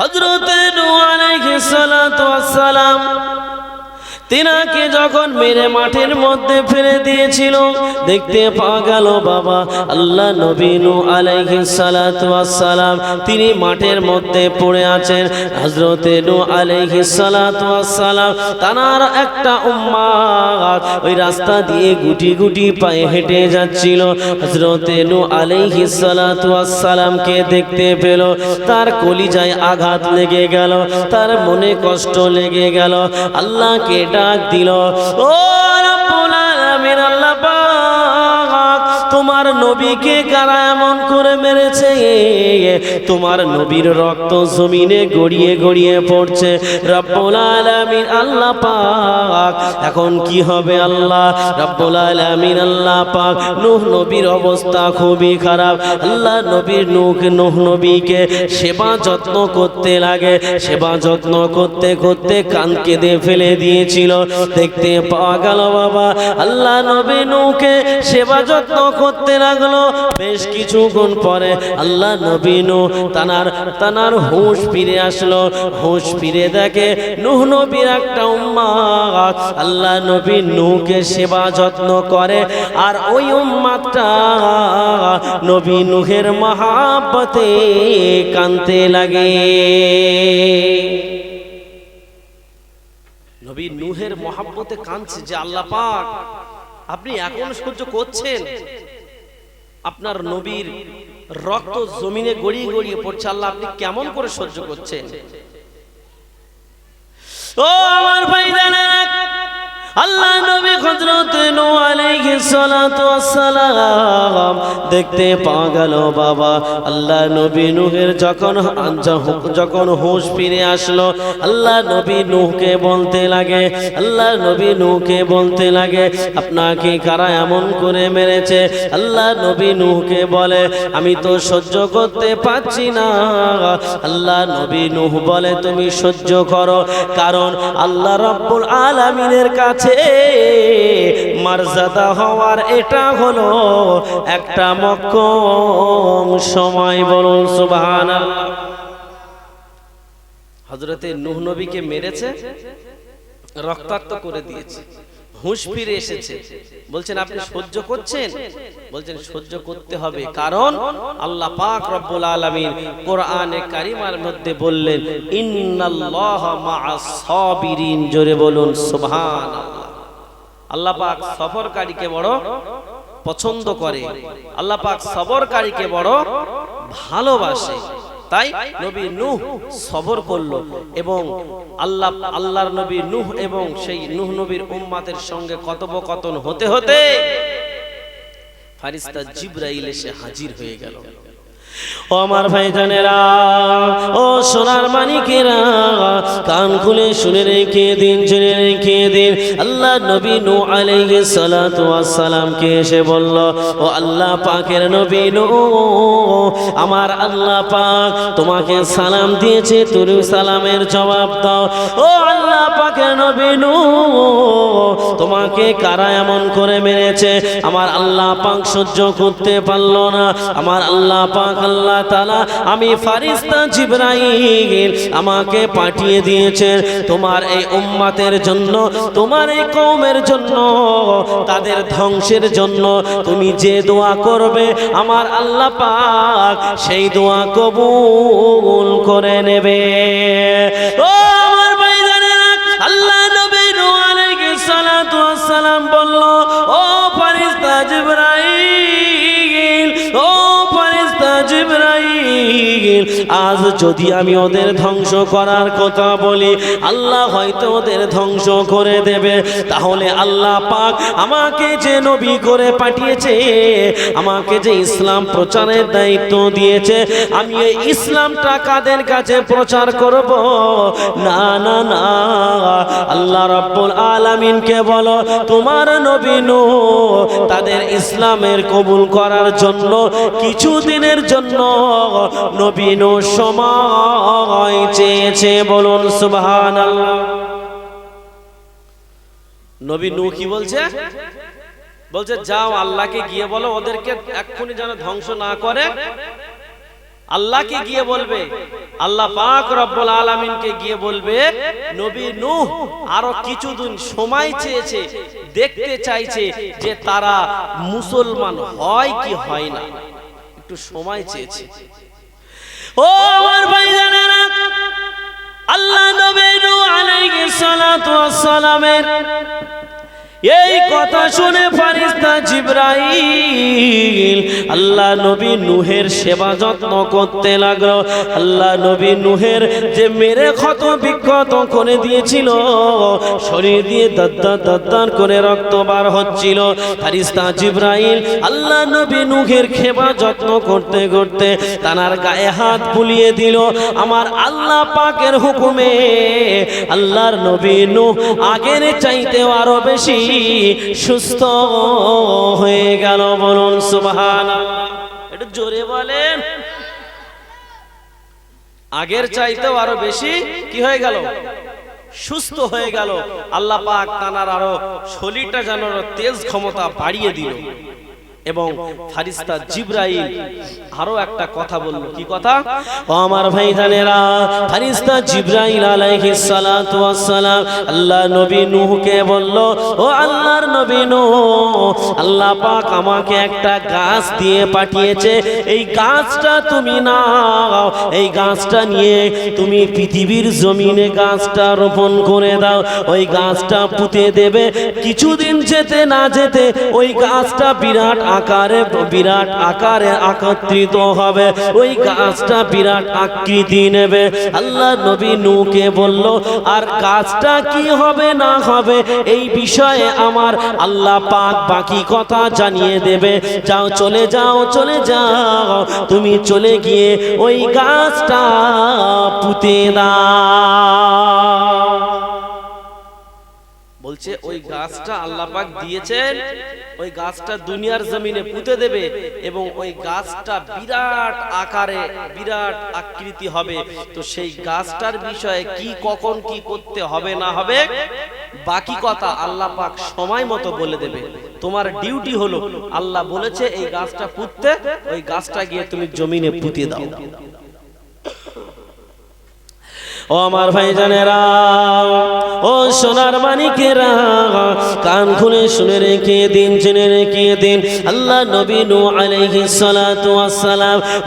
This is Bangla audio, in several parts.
হজরত সালাম তিনাকে যখন মেরে মাঠের মধ্যে ফেলে দিয়েছিল, দেখতে পাওয়া গেল বাবা, আল্লাহ নবীনু আলাইহি সালাম তিনি মাঠের মধ্যে পড়ে আছেন। হযরতে নু আলাইহি সালাম তানার একটা উম্মাত ওই রাস্তা দিয়ে গুটি গুটি পায়ে হেঁটে যাচ্ছিল। হযরতে নু আলাইহি দেখতে পেল, তার কলিজায় আঘাত লেগে গেল, তার মনে কষ্ট লেগে গেল। আল্লাহকে ডাক দিল ও নবীকে কারা এমন করে মেরেছে? তোমার নবীর রক্ত জমিনে গড়িয়ে গড়িয়ে পড়ছে। রব্বুল আলামিন আল্লাহ পাক। এখন কি হবে আল্লাহ? রব্বুল আলামিন আল্লাহ পাক। নূহ নবীর অবস্থা খুবই খারাপ। আল্লাহ নবীর নূহ নূহ নবীকে সেবা যত্ন করতে লাগে। সেবা যত্ন করতে করতে কান কেঁদে ফেলে দিয়েছিল। দেখতে পাওয়া গেল বাবা। আল্লাহ নবী নূকে সেবা যত্ন করতে লাগল বেশ কিছুক্ষণ পরে আল্লাহ নবী নূ তানার তানার হুঁশ ফিরে আসলো। হুঁশ ফিরে দেখে নূহ নবীর একটা উম্মাত আল্লাহ নবী নূকে সেবা যত্ন করে। আর ওই উম্মাতটা নবী নূহের মহাব্বতে কানতে লাগে। নবী নূহের মহাব্বতে কাঁদছে যে আল্লাহ পাক, আপনি এখন সহ্য করছেন? আপনার নবীর রক্ত জমিনে গড়িয়ে গড়িয়ে পড়ছে, আল্লাহ আপনি কেমন করে সহ্য করছেন? ও আমার ভাই আলাইহিস সালাতু দেখতে পাওয়া গেল বাবা। আল্লাহ নবী নূহের যখন যখন হুঁশ ফিরে আসলো, আল্লাহ নবী নূহকে বলতে লাগে, আল্লাহ নবী নূহকে বলতে লাগে আপনাকে কারা এমন করে মেরেছে? আল্লাহ নবী নূহকে বলে, আমি তো সহ্য করতে পারছি না। আল্লাহ নবী নূহ বলে, তুমি সহ্য করো, কারণ আল্লাহ রাব্বুল আলামিনের কাছে মর্যাদা হওয়ার এটা হলো একটা মক্কম সময় বলুন সুবহানাল্লাহ। হযরতে নূহ নবীকে মেরেছে, রক্তাক্ত করে দিয়েছে, হুঁশ ফিরে এসেছে। বলছেন, আপনি সহ্য করছেন? বলছেন, সহ্য করতে হবে, কারণ আল্লাহ পাক রব্বুল আলামিন কোরআনে কারিমার মধ্যে বললেন, ইন্নাল্লাহ মাআস সাবিরিন। জোরে বলুন, সুবহানাল্লাহ। আল্লাহ পাক সফরকারীকে বড় পছন্দ করে। আল্লাহ পাক সবরকারীকে বড় ভালোবাসে। তাই নবী নূহ সবর করল এবং আল্লাহ, আল্লাহর নবী নূহ এবং সেই নূহ নবীর উম্মাতের সঙ্গে কথোপকথন হতে হতে ফারিস্তা জিব্রাইল এসে হাজির হয়ে গেল। ও আমার ভাইজানেরা, ও সোনার মানিকেরা, কান খুলে শুনে রেখে দিন, জেনে রেখে দিন। আল্লাহ নবী নু আলাইহি সালাতু সালামকে এসে বলল, ও আল্লাহ পাকের নবী নু আমার আল্লাহ পাক তোমাকে সালাম দিয়েছে, তুমি সালামের জবাব দাও। ও আল্লাহ পাকের নবী নু তোমাকে কারা এমন করে মেরেছে? আমার আল্লাহ পাক সহ্য করতে পারল না। আমার আল্লাহ পাক আল্লাহ তালা আমি ফারিস্তা জিব্রাইল আমাকে পাঠিয়ে দিয়েছেন। তোমার এই উম্মাতের জন্য, তোমার এই কৌমের জন্য, তাদের ধ্বংসের জন্য তুমি যে দোয়া করবে, আমার আল্লাহ পাক সেই দোয়া কবুল করে নেবে। ও আজ যদি আমি ওদের ধ্বংস করার কথা বলি, আল্লাহ হয়তো ওদের ধ্বংস করে দেবে। তাহলে আল্লাহ পাক আমাকে যে নবী করে পাঠিয়েছে, আমাকে যে ইসলাম প্রচারের দায়িত্ব দিয়েছে, আমি এই ইসলামটা কাদের কাছে প্রচার করব? না না না। আল্লাহ রাব্বুল আলামিনকে বলো, তোমার নবী তাদের ইসলামের কবুল করার জন্য কিছু দিনের জন্য নবীন সময় চেয়েছে। বলুন সুবাহ নবী নু কি বলছে? বলছে, যাও আল্লাহকে গিয়ে বলো, ওদেরকে এক্ষুনি যেন ধ্বংস না করে। আল্লাহকে গিয়ে বলবে। আল্লাহ পাক রব্বুল আলামিনকে গিয়ে বলবে নবী নূহ আরও কিছুদিন সময় চেয়েছে দেখতে চাইছে যে তারা মুসলমান হয় কি হয় না। একটু সময় চেয়েছে। ও আমার ভাই ভাইজানেরা আল্লাহ নবী নূহ আলাইহিস সালাতু ওয়াস সালামের এই কথা শুনে ফারিস্তা জিব্রাইল, আল্লাহ নবী নুহের সেবা যত্ন করতে লাগল। আল্লাহ নবী নুহের যে মেরে ক্ষত বিক্ষত করে দিয়েছিল শরীর দিয়ে দদ্দার দদ্দার করে রক্ত বার হচ্ছিল। ফারিস্তা জিব্রাইল, আল্লাহ নবী নুহের সেবা যত্ন করতে করতে তানার গায়ে হাত বুলিয়ে দিল, আমার আল্লাহ পাকের হুকুমে আল্লাহর নবী নূহ আগের চাইতেও আরও বেশি সুস্থ হয়ে গেল বলুন সুবহান একটু জোরে বলেন। আগের চাইতেও আরও বেশি কি হয়ে গেল? সুস্থ হয়ে গেল। আল্লাহ পাক তানার আরও শরীরটা যেন তেজ ক্ষমতা বাড়িয়ে দিল। এবং ফারিস্তা জিব্রাইল আরও একটা কথা বলল। কি কথা? ও আমার ভাই জানেরা ফারিস্তা জিব্রাইল আলাইহিস সালাতু ওয়াস সালাম আল্লাহ নবী নূহকে বলল ও আল্লাহর নবী নূহ আল্লাহ পাক আমাকে একটা গাছ দিয়ে পাঠিয়েছে। এই গাছটা তুমি নাও এই গাছটা নিয়ে তুমি পৃথিবীর জমিনে গাছটা রোপণ করে দাও। ওই গাছটা পুঁতে দেবে। কিছুদিন যেতে না যেতে ওই গাছটা বিরাট আকারে বিরাট আকারে একত্রিত হবে। ওই গাছটা বিরাট আকৃতি নেবে। আল্লাহ নবী নূকে বলল, আর কাজটা কি হবে না হবে? এই বিষয়ে আমার আল্লাহ পাক বাকি কথা জানিয়ে দেবে। যাও, চলে যাও চলে যাও। তুমি চলে গিয়ে ওই গাছটা পুঁতে দাও। বলছে ওই গাছটা আল্লাহ পাক দিয়েছেন ওই গাছটা দুনিয়ার জমিনে পুঁতে দেবে এবং ওই গাছটা বিরাট আকারে বিরাট আকৃতি হবে। তো সেই গাছটার বিষয়ে কি কখন কি করতে হবে না হবে বাকি কথা আল্লাহ পাক সময় মতো বলে দেবে। তোমার ডিউটি হলো আল্লাহ বলেছে এই গাছটা পুঁততে ওই গাছটা গিয়ে তুমি জমিনে পুঁতে দাও। ও আমার ভাই ও সোনার মানিকেরা, কান খুলে শুনে রেখে দিন, জেনে রেখে দিন। আল্লাহ নবী নু আলাইহিস সালাতু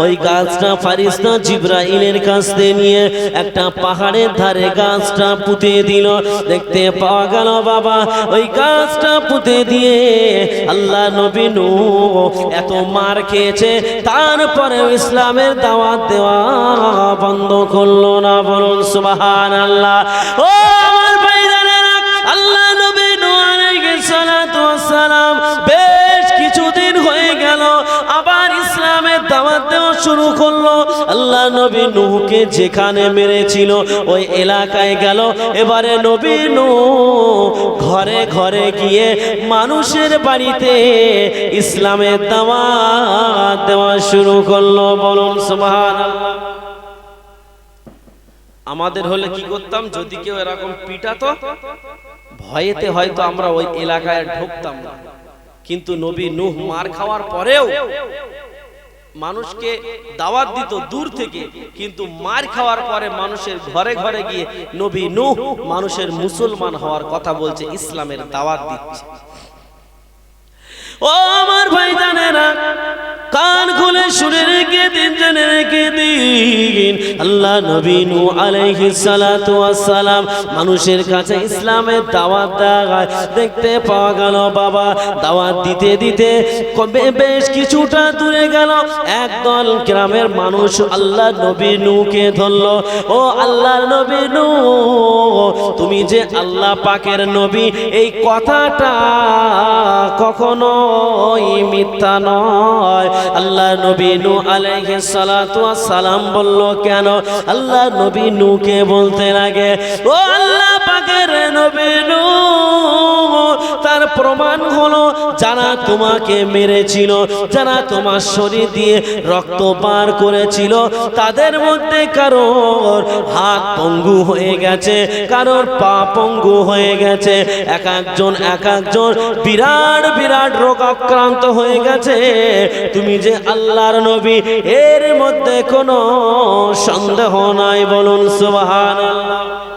ওই গাছটা ফারিস্তা জিব্রাইলের কাছ থেকে নিয়ে একটা পাহাড়ের ধারে গাছটা পুঁতে দিল। দেখতে পাওয়া গেল বাবা, ওই গাছটা পুঁতে দিয়ে আল্লাহ নবী নু এত মার খেয়েছে তারপরে ইসলামের দাওয়াত দেওয়া বন্ধ করল না বলুন সুবাহান আল্লাহ ও আমার ভাইজানেরা, আল্লাহ নবী আলাইহিস সালাতু সালাম বেশ কিছুদিন হয়ে গেল, আবার ইসলামের দাওয়াত দেওয়া শুরু করল। আল্লাহ নবী যেখানে মেরেছিল, ওই এলাকায় গেল। এবারে নবী ঘরে ঘরে গিয়ে মানুষের বাড়িতে ইসলামের দাওয়াত দেওয়া শুরু করল। বলুন সুবহানাল্লাহ। আমাদের হলে কি করতাম? যদি কেউ এরকম পিটাতো, ভয়েতে হয়তো আমরা ওই এলাকায় ঢুকতাম না। কিন্তু নবী নূহ মার খাওয়ার পরেও মানুষকে দাওয়াত দিত দূর থেকে, কিন্তু মার খাওয়ার পরে মানুষের ঘরে ঘরে গিয়ে নবী নূহ মানুষের মুসলমান হওয়ার কথা বলছে, ইসলামের দাওয়াত দিচ্ছে। ও আমার ভাই জানেরা, কান খুলে শুনে রেখে দিন, জেনে রেখে দিন। আল্লাহ নবী নু আলাইহিস সালাতু সালাম মানুষের কাছে ইসলামের দাওয়াত দেয় দেখতে পাওয়া গেল, বাবা, দাওয়াত দিতে দিতে কবে বেশ কিছুটা দূরে গেল। একদল গ্রামের মানুষ আল্লাহ নবী নূকে ধরলো। ও আল্লাহ নবী নূ তুমি যে আল্লাহ পাকের নবী, এই কথাটা কখনোই মিথ্যা নয়। আল্লাহ নবী নু আলাইহিস সালাতু সালাম বলল, কেন? আল্লাহ নবী নুকে বলতে লাগে, ও আল্লাহ তার প্রমাণ হলো, যারা তোমাকে মেরেছিল, যারা তোমার শরীর দিয়ে রক্ত পার করেছিল, তাদের মধ্যে কারোর হাত পঙ্গু হয়ে গেছে, কারোর পা পঙ্গু হয়ে গেছে। এক একজন এক একজন বিরাট বিরাট রোগ আক্রান্ত হয়ে গেছে। তুমি যে আল্লাহর নবী, এর মধ্যে কোনো সন্দেহ নাই, বলুন সুবহানাল্লাহ।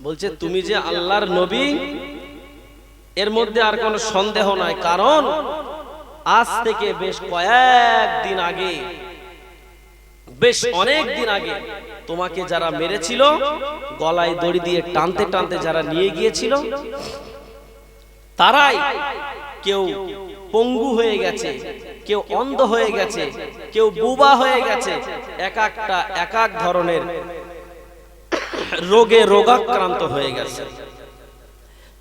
বলছে তুমি যে আল্লাহর নবী এর মধ্যে আর কোনো সন্দেহ নাই। কারণ আজ থেকে বেশ কয়েকদিন আগে বেশ অনেক দিন আগে তোমাকে যারা মেরেছিল গলায় দড়ি দিয়ে টানতে টানতে যারা নিয়ে গিয়েছিল তারাই কেউ পঙ্গু হয়ে গেছে কেউ অন্ধ হয়ে গেছে কেউ বুবা হয়ে গেছে এক একটা এক এক ধরনের রোগে রোগাক্রান্ত হয়ে গেছে।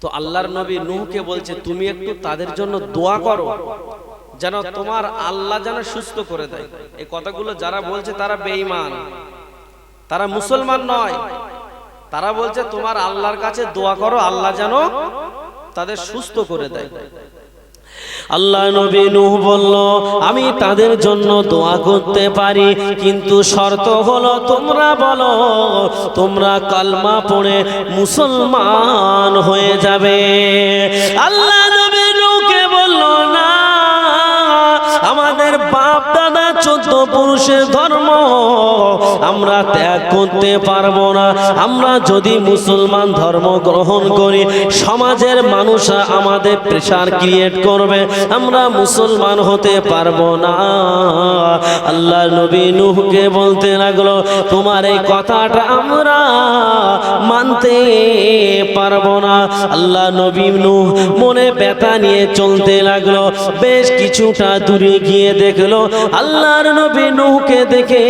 তো আল্লাহর নবী নূহকে বলছে, তুমি একটু তাদের জন্য দোয়া করো, যেন তোমার আল্লাহ যেন সুস্থ করে দেয়। এই কথাগুলো যারা বলছে, তারা বেঈমান। তারা মুসলমান নয়। তারা বলছে, তোমার আল্লাহর কাছে দোয়া করো, আল্লাহ যেন তাদের সুস্থ করে দেয়। আল্লাহ নবী নূহ বলল, আমি তাদের জন্য দোয়া করতে পারি, কিন্তু শর্ত হলো তোমরা বলো, তোমরা কালমা পড়ে মুসলমান হয়ে যাবে। আল্লাহ নবী নূহকে বলল না বাপ দাদা চোদ্দ পুরুষের ধর্ম আমরা ত্যাগ করতে পারব না। আমরা যদি মুসলমান ধর্ম গ্রহণ করি, সমাজের মানুষরা আমাদের প্রেশার ক্রিয়েট করবে। আমরা মুসলমান হতে পারব না। আল্লাহ নবী নুহকে বলতে লাগল, তোমার এই কথাটা আমরা মানতে পারব না। আল্লাহ নবী নূহ মনে ব্যথা নিয়ে চলতে লাগল। বেশ কিছুটা দূরে গিয়ে দেখল আল্লাহর নবী নূহকে দেখে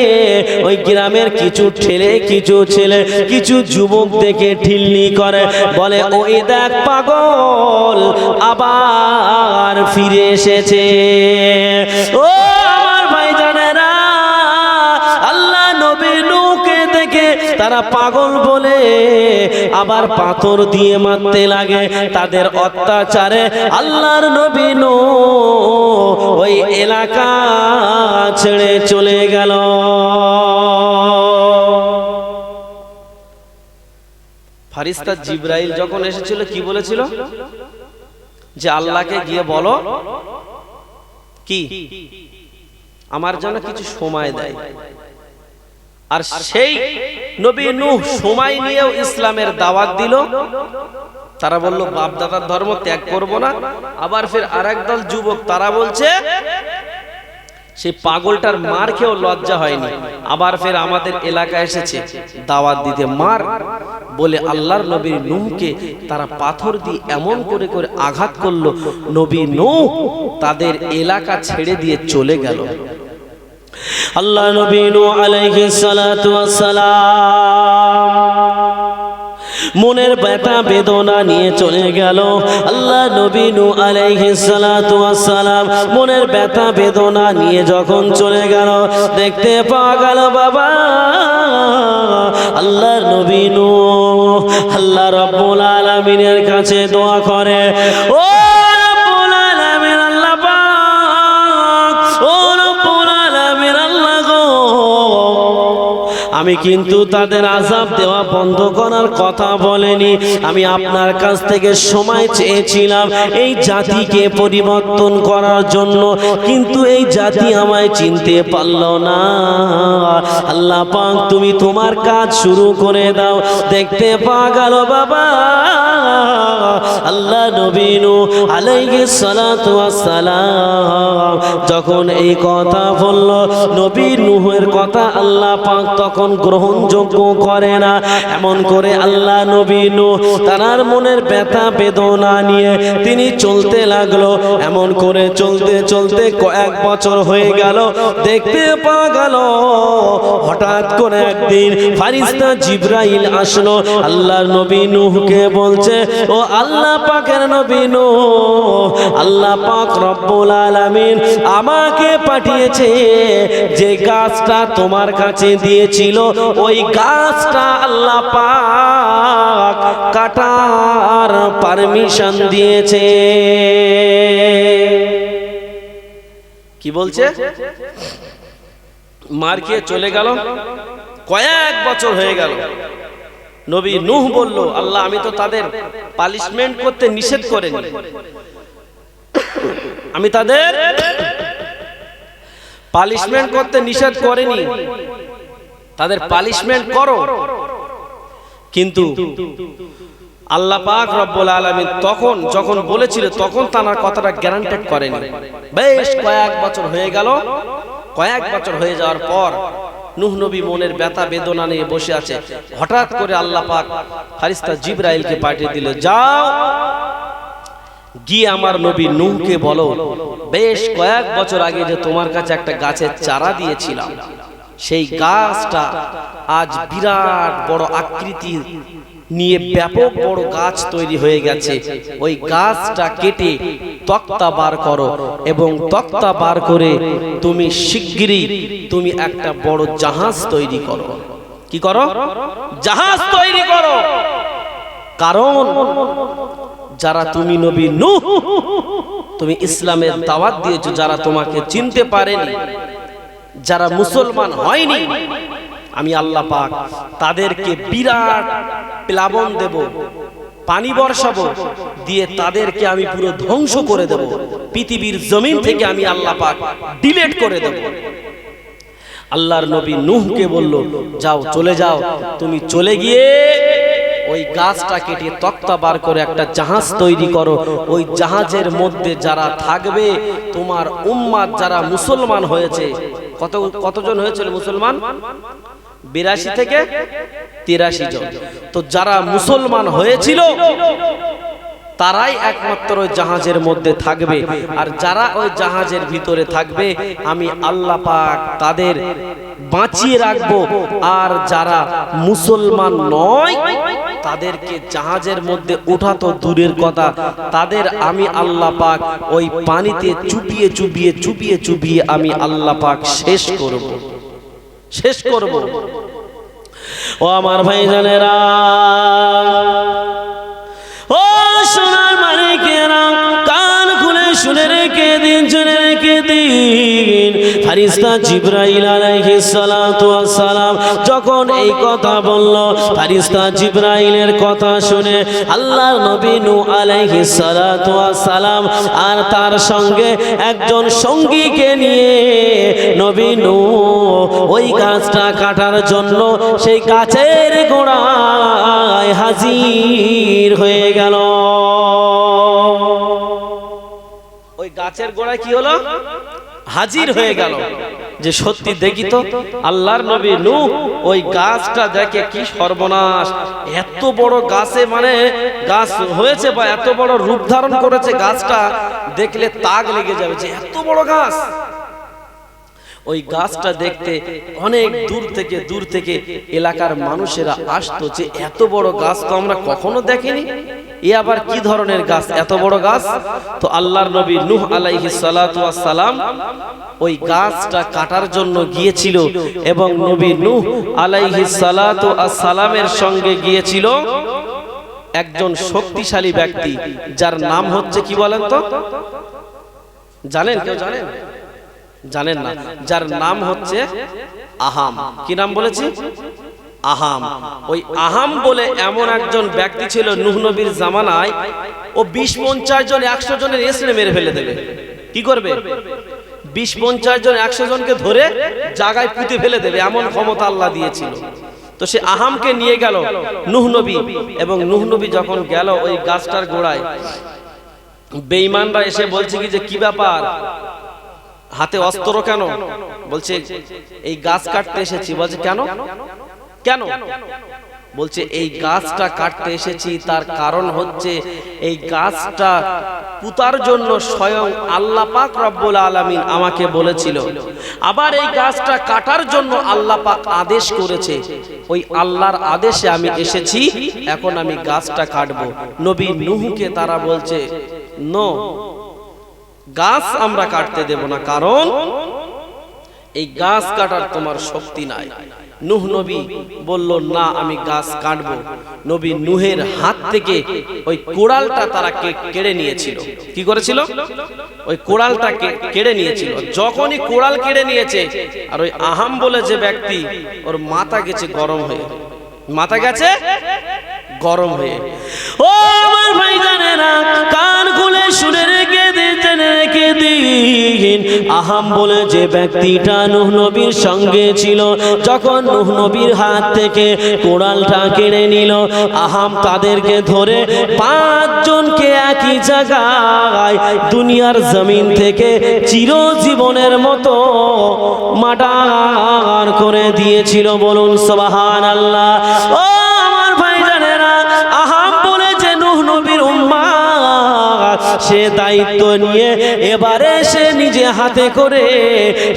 ওই গ্রামের কিছু ছেলে কিছু ছেলে কিছু যুবক দেখে ঠিল্লি করে বলে ওই দেখ পাগল আবার ফিরে এসেছে। ও আমার ভাইজানেরা আল্লাহ নবী নূহকে দেখে তারা পাগল বলে আবার পাথর দিয়ে মারতে লাগে। তাদের অত্যাচারে আল্লাহর নবী ওই এলাকা ছেড়ে চলে গেল। ফারিস্তা জিব্রাইল যখন এসেছিল, কি বলেছিল? যে আল্লাহকে গিয়ে বলো, কি? আমার জন্য কিছু সময় দেয়। আর সেই নবী নূহ সময় নিয়েও ইসলামের দাওয়াত দিল। তারা বলল বাপ দাদার ধর্ম ত্যাগ করব না। আবার ফের আরেক দল যুবক, তারা বলছে, সেই পাগলটার মার খেয়েও লজ্জা হয়নি। আবার ফের আমাদের এলাকায় এসেছে, দাওয়াত দিতে মার। বলে আল্লাহর নবীর নুহকে তারা পাথর দিয়ে এমন করে করে আঘাত করল। নবী নূহ তাদের এলাকা ছেড়ে দিয়ে চলে গেল। আল্লাহ নবী নূহ আলাইহিস সালাতু ওয়াস সালাম মনের ব্যথা, বেদনা নিয়ে চলে গেল। আল্লাহ নবী নূ আলাইহিস সালাতু ওয়াস সালাম মনের ব্যথা, বেদনা নিয়ে যখন চলে গেল, দেখতে পাওয়া গেল, বাবা, আল্লাহ নবী নূ আল্লাহ রাব্বুল আলামিনের কাছে দোয়া করে। ও আমি কিন্তু তাদের আজাব দেওয়া বন্ধ করার কথা বলেনি। আমি আপনার কাছ থেকে সময় চেয়েছিলাম এই জাতিকে পরিবর্তন করার জন্য। কিন্তু এই জাতি আমায় চিনতে পারল না। আল্লাহ পাক, তুমি তোমার কাজ শুরু করে দাও। দেখতে পা গেল বাবা। আল্লাহ নবীনু আলাইহিস সালাতু যখন এই কথা বলল, নবী নূহের কথা আল্লাহ পাক তখন গ্রহণযোগ্য করে না। এমন করে আল্লাহ নবী নূহ তার মনের ব্যথা, বেদনা নিয়ে তিনি চলতে লাগল। এমন করে চলতে চলতে কয়েক বছর হয়ে গেল, দেখতে পাওয়া গেল, হঠাৎ করে একদিন ফারিস্তা জিব্রাইল আসলো। আল্লাহর নবী নূহকে বলছে, ও আল্লাহ পাকের নবী নূহ, আল্লাহ পাক রব্বুল আলামিন আমাকে পাঠিয়েছে যে গাছটা তোমার কাছে দিয়েছিল। ওই গাছটা আল্লাহ পাক কাটার পারমিশন দিয়েছে। কি বলছে? মার খেয়ে চলে গেল। কয়েক বছর হয়ে গেল। নবী নুহ বলল, আল্লাহ, আমি তো তাদের পালিশমেন্ট করতে নিষেধ করেনি। আমি তাদের পালিশমেন্ট করতে নিষেধ করেনি। তাদের পালিশমেন্ট করো। কিন্তু আল্লাহ পাক রব্বুল আলামিন তখন যখন বলেছিল তখন তার কথাটা গ্যারান্টেড করেনি। বেশ কয়েক বছর হয়ে গেল। কয়েক বছর হয়ে যাওয়ার পর নুহ নবী মনের ব্যথা বেদনা নিয়ে বসে আছে। হঠাৎ করে আল্লাহ পাক ফারিস্তা জিব্রাইলকে পাঠিয়ে দিল যাও গিয়ে আমার নবী নুহকে বলো। বেশ কয়েক বছর আগে যে তোমার কাছে একটা গাছের চারা দিয়েছিলাম সেই গাছটা আজ বিরাট বড় আকৃতি নিয়ে ব্যাপক বড় গাছ তৈরি হয়ে গেছে। ওই গাছটা কেটে তক্তা বার করো এবং তক্তা বার করে তুমি শিগগিরই তুমি একটা বড় জাহাজ তৈরি করো। কি করো? জাহাজ তৈরি করো। কারণ যারা তুমি নবী নূহ তুমি ইসলামের দাওয়াত দিয়েছ যারা তোমাকে চিনতে পারেনি। যারা মুসলমান হয়নি আমি আল্লাহ পাক তাদেরকে বিরাট প্লাবন দেব পানি বর্ষাবো দিয়ে তাদেরকে আমি পুরো ধ্বংস করে দেব পৃথিবীর জমিন থেকে আমি আল্লাহ পাক ডিলেট করে দেব। আল্লাহর নবী নূহকে বলল যাও চলে যাও তুমি চলে গিয়ে ওই গাছটা কেটে তক্তা বার করে একটা জাহাজ তৈরি করো। ওই জাহাজের মধ্যে যারা থাকবে তোমার উম্মাদ যারা মুসলমান হয়েছে কত, কতজন হয়েছিল মুসলমান? বিরাশি থেকে তিরাশি জন। তো যারা মুসলমান হয়েছিল, তারাই একমাত্র ওই জাহাজের মধ্যে থাকবে। আর যারা ওই জাহাজের ভিতরে থাকবে, আমি আল্লাহ পাক তাদের বাঁচিয়ে রাখব। আর যারা মুসলমান নয় তাদেরকে জাহাজের মধ্যে ওঠা তো দূরের কথা, তাদের আমি আল্লাহ পাক ওই পানিতে চুপিয়ে চুপিয়ে চুপিয়ে চুপিয়ে আমি আল্লাহ পাক শেষ করব। শেষ করব। ও আমার ভাই জানেরা ও সোনার মালিকেরা, কান খুলে শুনে রেখে দিন শুনে রেখে দিন। ফারিস্তা জিব্রাইল সালাম যখন এই কথা বলল ফারিস্তা জিব্রাইলের কথা শুনে আল্লাহর নবী নূহ আলাইহিস সালাতু ওয়াস সালাম আর তার সঙ্গে একজন সঙ্গীকে নিয়ে নবী নূহ ওই গাছটা কাটার জন্য সেই গাছের গোড়ায় হাজির হয়ে গেল। ওই গাছের গোড়ায় কি হলো? হাজির হয়ে গেল। যে সত্যি দেখি তো আল্লাহর নবী নু ওই গাছটা দেখে কি সর্বনাশ। এত বড় গাছে মানে গাছ হয়েছে বা এত বড় রূপ ধারণ করেছে গাছটা দেখলে তাগ লেগে যাবে যে এত বড় গাছ। ওই গাছটা দেখতে অনেক দূর থেকে দূর থেকে এলাকার মানুষেরা আসতো যে এত বড় গাছ তো আমরা কখনো দেখিনি। এ আবার কি ধরনের গাছ? এত বড় গাছ? তো আল্লাহর নবী নূহ আলাইহিস সালাতু ওয়াস সালাম ওই গাছটা কাটার জন্য গিয়েছিল এবং নবী নূহ আলাইহিস সালাতু ওয়াস সালামের সঙ্গে গিয়েছিল একজন শক্তিশালী ব্যক্তি যার নাম হচ্ছে কি বলেন তো? জানেন কেউ? জানেন? জানেন না। যার নাম হচ্ছে আহাম। কি নাম বলেছি? আহাম। ওই আহাম বলে এমন একজন ব্যক্তি ছিল নুহ নবীর জামানায়, ও বিশ পঞ্চাশ জন একশো জনের এসরে মেরে ফেলে দেবে। কি করবে? বিশ পঞ্চাশ জন একশো জনকে ধরে জায়গায় পুঁতে ফেলে দেবে, এমন ক্ষমতা আল্লাহ দিয়েছিল। তো সে আহামকে নিয়ে গেল নুহ নবী, এবং নুহ নবী যখন গেল ওই গাছটার গোড়ায়, বেঈমানরা এসে বলছে কি যে, কি ব্যাপার? হাতে অস্ত্র কেন? বলছে এই গাছ কাটতে এসেছি। বলছে কেন? কেন? বলছে এই গাছটা কাটতে এসেছি তার কারণ হচ্ছে এই গাছটা পুতার জন্য স্বয়ং আল্লাহ পাক রব্বুল আলামিন আমাকে বলেছিল। আবার এই গাছটা কাটার জন্য আল্লাহ পাক আদেশ করেছে। ওই আল্লাহর আদেশে আমি এসেছি এখন আমি গাছটা কাটবো। নবী নুহকে তারা বলছে নো গাছ আমরা কাটতে দেব না, কারণ এই গাছ কাটার তোমার শক্তি নাই। নুহ নবী বলল, না, আমি গাছ কাটবো। নবী নুহের হাত থেকে ওই কোড়ালটা তারা কেড়ে নিয়েছিল। কি করেছিল? ওই কোড়ালটা কেড়ে নিয়েছিল। যখনই কোড়াল কেড়ে নিয়েছে, আর ওই আহাম বলে যে ব্যক্তি, ওর মাথা গেছে গরম হয়ে। মাথা গেছে গরম হয়ে। ও আমার ভাইজানেরা, কান খুলে শুনে রেখে দিয়েছেন রেখে দিন। আহাম বলে যে ব্যক্তিটা নুহ নবীর সঙ্গে ছিল, যখন নুহ নবীর হাত থেকে কোড়ালটা কেড়ে নিল, আহাম তাদেরকে ধরে পাঁচজনকে একই জায়গায় দুনিয়ার জমিন থেকে চিরজীবনের মতো মাটার করে দিয়েছিল। বলুন সবাহান আল্লাহ ও সে দায়িত্ব নিয়ে, এবারে সে নিজে হাতে করে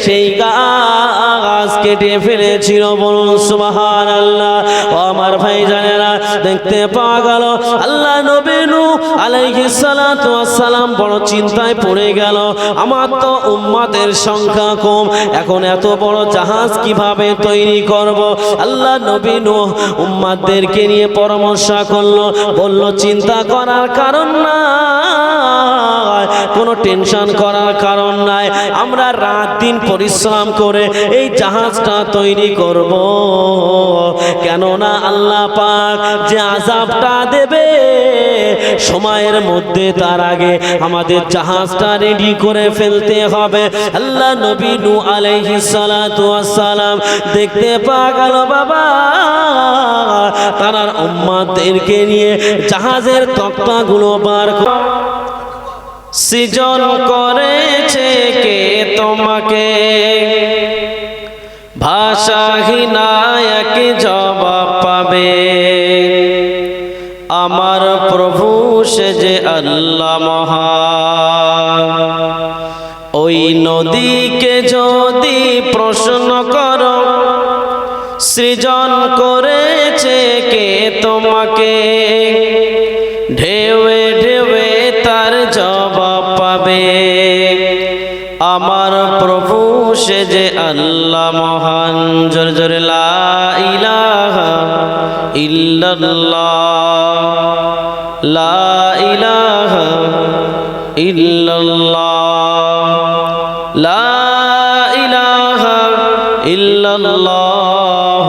সেই গাছ কেটে ফেলেছিল বলুন সুবহান আল্লাহ ও আমার ভাই জানেরা দেখতে পাওয়া গেল, আল্লাহ নবী নূহ আলাইহিস সালাতু ওয়াস সালাম বড় চিন্তায় পড়ে গেল। আমার তো উম্মাদের সংখ্যা কম, এখন এত বড় জাহাজ কীভাবে তৈরি করব? আল্লাহ নবী নূহ উম্মাদেরকে নিয়ে পরামর্শ করল, বলল, চিন্তা করার কারণ না কোনো টেনশন করার কারণ নাই। আমরা রাত দিন পরিশ্রম করে এই জাহাজটা তৈরি করব। কেননা আল্লাহ পাক যে আজাবটা দেবে, সময়ের মধ্যে তার আগে আমাদের জাহাজটা রেডি করে ফেলতে হবে। আল্লাহ নবী নু আলাইহি সালাম দেখতে পা গেল, বাবা। তার উম্মাদেরকে নিয়ে জাহাজের তক্তাগুলো বার করে। সৃজন করেছে কে তোমাকে? ভাষাহীনায়ক জবাব পাবে। আমার প্রভু সে যে আল্লাহ মহান সে যে আল্লাহ মহান, জোর জোরে লা ইলাহা ইল্লাল্লাহ। লা ইলাহা ইল্লাল্লাহ। লা ইলাহা ইল্লাল্লাহ।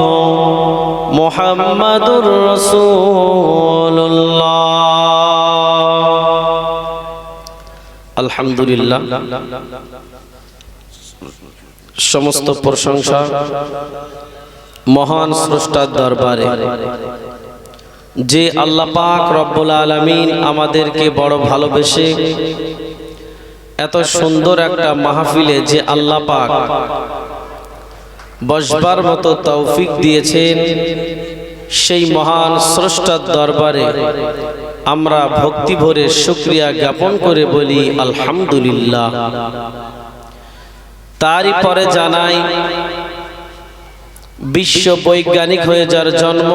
মুহাম্মাদুর রাসূলুল্লাহ। আলহামদুলিল্লাহ। সমস্ত প্রশংসা মহান স্রষ্টার দরবারে। যে আল্লাহ পাক রব্বুল আলামিন আমাদেরকে বড় ভালোবেসে এত সুন্দর একটা মাহফিলে যে আল্লাহ পাক বসবার মতো তৌফিক দিয়েছেন, সেই মহান স্রষ্টার দরবারে আমরা ভক্তি ভরে শুক্রিয়া জ্ঞাপন করে বলি, আলহামদুলিল্লাহ। তারই পরে জানাই বিশ্ব বৈজ্ঞানিক হয়ে যার জন্ম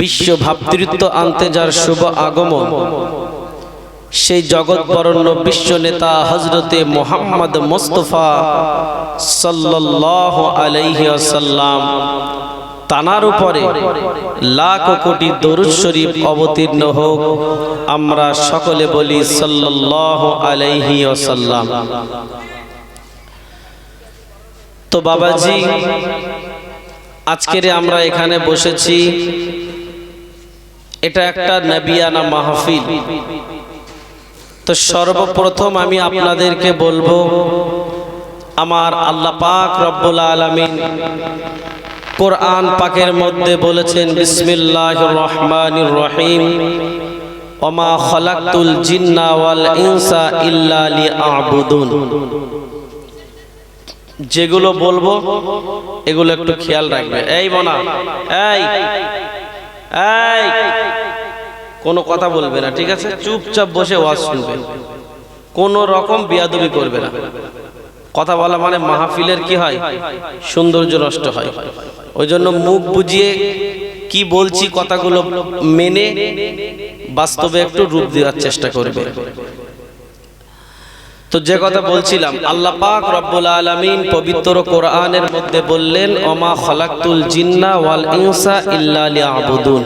বিশ্ব ভাতৃত্ব আনতে যার শুভ আগমন সেই জগৎ বরণ্য বিশ্ব নেতা হজরতে মোহাম্মদ মোস্তফা সাল্লাল্লাহু আলাইহি ওয়াসাল্লাম তানার উপরে লাখ কোটি দরুদ শরীফ অবতীর্ণ হোক আমরা সকলে বলি সাল্লাল্লাহু আলাইহি ওয়াসাল্লাম। তো বাবাজি, আজকের আমরা এখানে বসেছি। এটা একটা নবিয়ানা মাহফিল। তো সর্বপ্রথম আমি আপনাদেরকে বলব, আমার আল্লাহ পাক রব্বুল আলামিন কোরআন পাকের মধ্যে বলেছেন, বিসমিল্লাহির রহমানির রহিম, ওমা খলাকতুল জিন্না ওয়াল ইনসা ইল্লা লিআবুদুন যেগুলো বলব, এগুলো একটু খেয়াল রাখবে। এই বনা এই এই, কোনো কথা বলবে না, ঠিক আছে? চুপচাপ বসে ওয়াজ শুনবে। কোনো রকম বিয়াদবি করবে না। কথা বলা মানে মাহফিলের কি হয়? সৌন্দর্য নষ্ট হয়। ওই জন্য মুখ বুঝিয়ে কি বলছি কথাগুলো মেনে বাস্তবে একটু রূপ দেওয়ার চেষ্টা করবে। তো যে কথা বলছিলাম আল্লাহ পাক রব্বুল আলামিন পবিত্র কোরআনের মধ্যে বললেন ওমা খলাকতুল জিন্না ওয়াল ইনসা ইল্লা লিয়াবুদুন।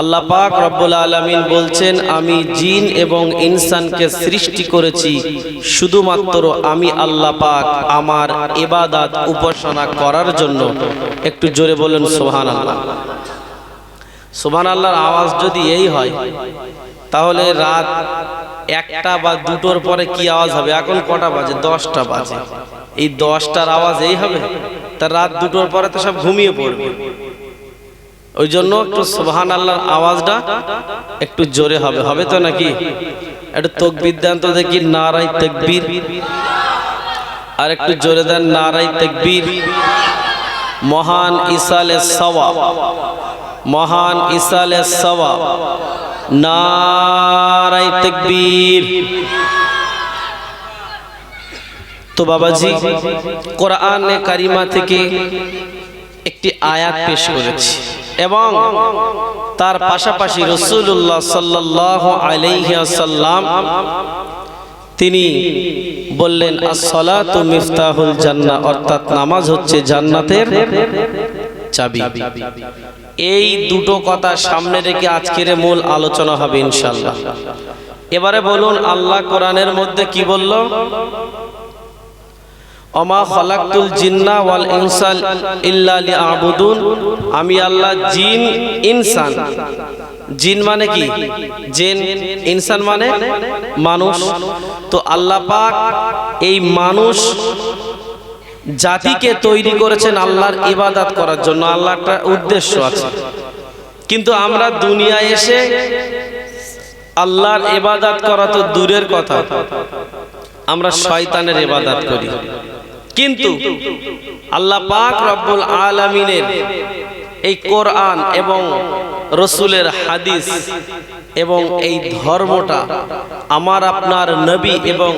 আল্লাহ পাক রব্বুল আলামিন বলছেন আমি জিন এবং ইনসানকে সৃষ্টি করেছি। শুধুমাত্র আমি আল্লাহ পাক আমার ইবাদত উপাসনা করার জন্য একটু জোরে বলেন সুবহানাল্লাহ। সুবহানাল্লাহর আওয়াজ যদি এই হয় তাহলে রাত একটা বা দুটোর পরে কি আওয়াজ হবে? এখন কটা বাজে? দশটা বাজে। এই দশটার আওয়াজ এই হবে? তা রাত দুটোর পরে তো সব ঘুমিয়ে পড়বে। ওই জন্য একটু সোহান আল্লাহর আওয়াজটা একটু জোরে হবে। হবে তো নাকি? একটু তকবির দেন তো দেখি নারাই তেকবীর। আর একটু জোরে দেন নারাই তেকবীর। মহান ইসালে সওয়াব। মহান ইসালে সওয়াব। নারাই তেকবীর। তো বাবাজি, কোরআনে কারিমা থেকে একটি আয়াত পেশ করেছি এবং তার পাশাপাশি রসুল্লাহ সাল্লাহ আলাইসাল্লাম তিনি বললেন, আসসালাতু মিফতাহুল জান্না অর্থাৎ নামাজ হচ্ছে জান্নাতের চাবি। এই দুটো কথা সামনে রেখে আজকের মূল আলোচনা হবে ইনশাল্লাহ এবারে বলুন, আল্লাহ কোরআনের মধ্যে কি বলল? অমা খলাকতুল জিন্না ওয়াল ইনসাল ইল্লা লিআবুদুন আমি আল্লাহ জিন, ইনসান। জিন মানে কি? জিন, ইনসান মানে মানুষ। তো আল্লাহ পাক এই মানুষ জাতিকে তৈরি করেছেন আল্লাহর ইবাদত করার জন্য। আল্লাহটা উদ্দেশ্য আছে। কিন্তু আমরা দুনিয়ায় এসে আল্লাহর ইবাদত করা তো দূরের কথা। আমরা শয়তানের ইবাদত করি। কিন্তু আল্লাহ পাক রব্বুল আলামিনের এই কোরআন এবং রসুলের হাদিস এবং এই ধর্মটা আমার, আপনার নবী এবং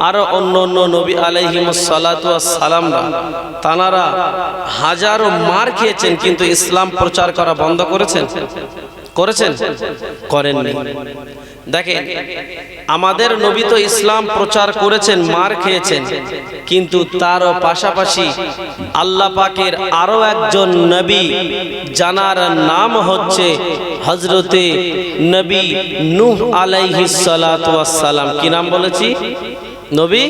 আরও অন্য অন্য নবী সালামরা তানারা হাজারো মার খেয়েছেন কিন্তু ইসলাম প্রচার করা বন্ধ করেছেন? করেছেন? করেননি। দেখেন, আমাদের নবী তো ইসলাম প্রচার করেছেন, মার খেয়েছেন, কিন্তু তারও পাশাপাশি আল্লাহ পাকের আরও একজন নবী, জানার নাম হচ্ছে হজরতে নবী নূহ আলাইহিস সালাতু সালাম কি নাম বলেছি? নবী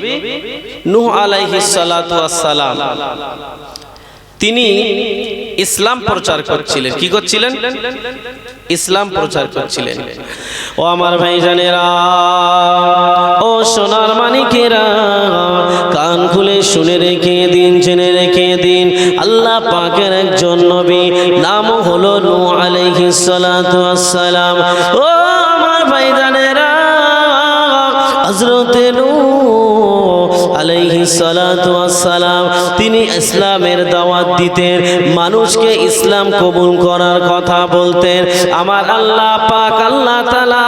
নূহ আলাইহিস সালাতু সালাম তিনি ইসলাম প্রচার করছিলেন। কি করছিলেন? ইসলাম প্রচার করছিলেন। ও আমার ভাই জানেরা ও সোনার মানিকেরা কান খুলে শুনে রেখে দিন জেনে রেখে দিন। আল্লাহ পাকের একজন নবী নাম হলো নূ আলাইহিস সালাতু সালাম ও আমার ভাই জানেরা হযরতে নূ আলাইহিস সালাতু সালাম তিনি ইসলামের দাওয়াত দিতেন, মানুষকে ইসলাম কবুল করার কথা বলতেন। আমার আল্লাহ পাক, আল্লাহ তাআলা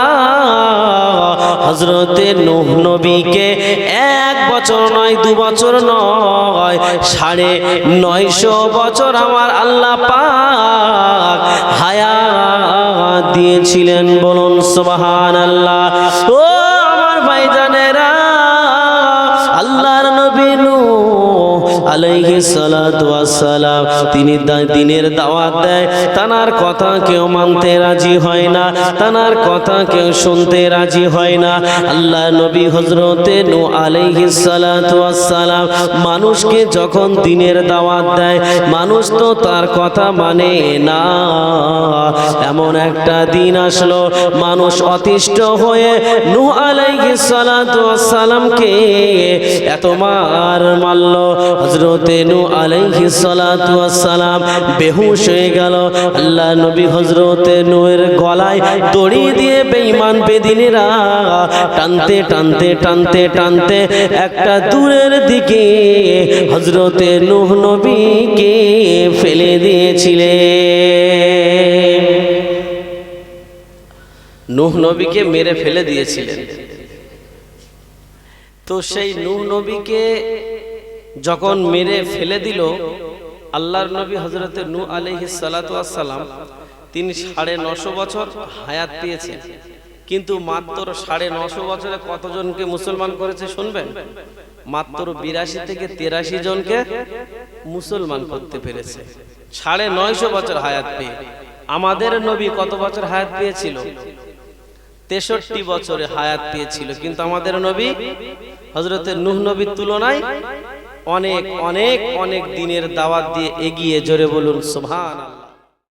হযরতে নূহ নবীকে এক বছর নয়, দু বছর নয়, সাড়ে নয়শো বছর আমার আল্লাহ পাক হায়াত দিয়েছিলেন বলুন সুবহানাল্লাহ। ও আলাইহি সালাতু সালাম তিনি দিনের দাওয়াত দেয়। তানার কথা কেউ মানতে রাজি হয় না তানার কথা কেউ শুনতে রাজি হয় না। আল্লাহ নবী হজরতে নূহ আলাইহি সালাতু সালাম মানুষকে যখন দিনের দাওয়াত দেয় মানুষ তো তার কথা মানে না। এমন একটা দিন আসলো মানুষ অতিষ্ঠ হয়ে নূহ আলাইহিস সালাতু সালামকে এত মার মারলো। হযরত হজরতে নু আলাইহি সালাম বেহুশ হয়ে গেল। আল্লাহ নবী হজরতে নুয়ের গলায় দড়ি দিয়ে বেঈমান টানতে টানতে টানতে টানতে একটা দূরের দিকে নূহ নবীকে ফেলে দিয়েছিলেন নূহ নবীকে মেরে ফেলে দিয়েছিলেন। তো সেই নূহ নবীকে যখন মেরে ফেলে দিল, আল্লাহর নবী হজরতে নূ আলহি সালাম তিনি সাড়ে নশো বছর হায়াত পেয়েছেন। কিন্তু মাত্র সাড়ে নশো বছরে কতজনকে মুসলমান করেছে শুনবেন? মাত্র বিরাশি থেকে তেরাশি জনকে মুসলমান করতে পেরেছে। সাড়ে নয়শো বছর হায়াত পেয়ে। আমাদের নবী কত বছর হায়াত পেয়েছিল? তেষট্টি বছরে হায়াত পেয়েছিল। কিন্তু আমাদের নবী হজরতের নুহ নবীর তুলনায় অনেক অনেক অনেক দিনের দাওয়াত দিয়ে এগিয়ে জোরে বলুন সুবহান